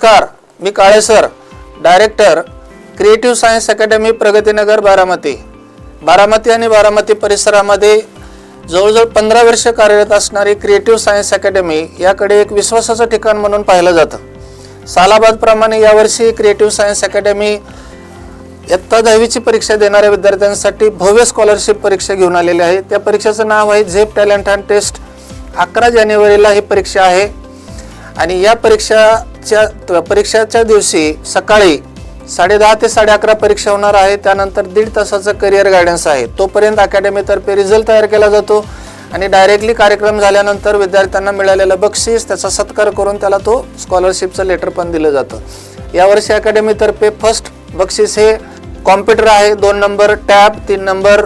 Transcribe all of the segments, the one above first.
नमस्कार मी Kale sir director creative science academy Pragatinagar Baramati. Baramati आणि बारामती परिसरामध्ये जवळजवळ पंधरा वर्ष कार्यरत असणारी क्रिएटिव्ह सायन्स अकॅडमी याकडे एक विश्वासाचं ठिकाण म्हणून पाहिलं जातं. सालाबादप्रमाणे यावर्षी क्रिएटिव्ह सायन्स अकॅडमी इयत्ता दहावीची परीक्षा देणाऱ्या विद्यार्थ्यांसाठी भव्य स्कॉलरशिप परीक्षा घेऊन आलेली आहे. त्या परीक्षेचं नाव आहे झेप टॅलेंट अँड टेस्ट. अकरा जानेवारीला ही परीक्षा आहे. आणि या परीक्षा परीक्षाच्या परीक्षाच्या दिवशी सकाळी साडेदहा ते साडे अकरा परीक्षा होणार आहे. त्यानंतर दीड तासाचं करिअर गायडन्स आहे. तोपर्यंत अकॅडमीतर्फे रिझल्ट तयार केला जातो. आणि डायरेक्टली कार्यक्रम झाल्यानंतर विद्यार्थ्यांना मिळालेलं बक्षीस त्याचा सत्कार करून त्याला तो स्कॉलरशिपचं लेटर पण दिलं जातं. यावर्षी अकॅडमीतर्फे फर्स्ट बक्षीस हे कॉम्प्युटर आहे. दोन नंबर टॅब तीन नंबर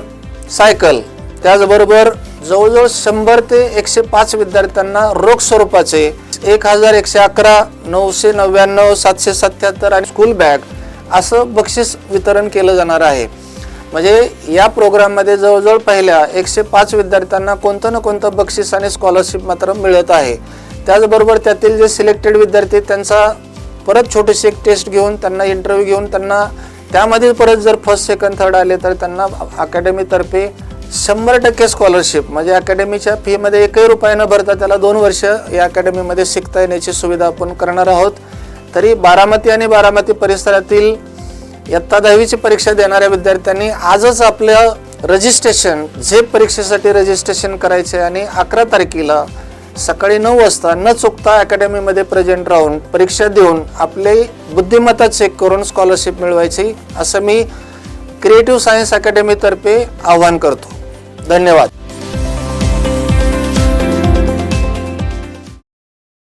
सायकल त्याचबरोबर जवळजवळ शंभर ते एकशे पाच विद्यार्थ्यांना रोख स्वरूपाचे एक हजार एकशे अकरा नऊशे नव्याण्णव सातशे सत्याहत्तर आणि स्कूल बॅग असं बक्षीस वितरण केलं जाणार आहे. म्हणजे या प्रोग्राममध्ये जवळजवळ पहिल्या एकशे पाच विद्यार्थ्यांना कोणतं ना कोणतं बक्षीस आणि स्कॉलरशिप मात्र मिळत आहे. त्याचबरोबर त्यातील जे सिलेक्टेड विद्यार्थी त्यांचा परत छोटीशी एक टेस्ट घेऊन त्यांना इंटरव्ह्यू घेऊन त्यांना त्यामध्ये परत जर फर्स्ट सेकंड थर्ड आले तर त्यांना अकॅडमीतर्फे शंभर टक्के स्कॉलरशिप म्हणजे अकॅडमीच्या फीमध्ये एकही रुपया न भरता त्याला दोन वर्ष या अकॅडमीमध्ये शिकता येण्याची सुविधा आपण करणार आहोत. तरी बारामती आणि बारामती परिसरातील इयत्ता दहावीची परीक्षा देणाऱ्या विद्यार्थ्यांनी आजच आपलं रजिस्ट्रेशन झेप परीक्षेसाठी रजिस्ट्रेशन करायचे आणि अकरा तारखेला सकाळी नऊ वाजता न चुकता अकॅडमीमध्ये प्रेझेंट राहून परीक्षा देऊन आपले बुद्धिमत्ता चेक करून स्कॉलरशिप मिळवायची असं मी क्रिएटिव्ह सायन्स अकॅडमीतर्फे आवाहन करतो. धन्यवाद.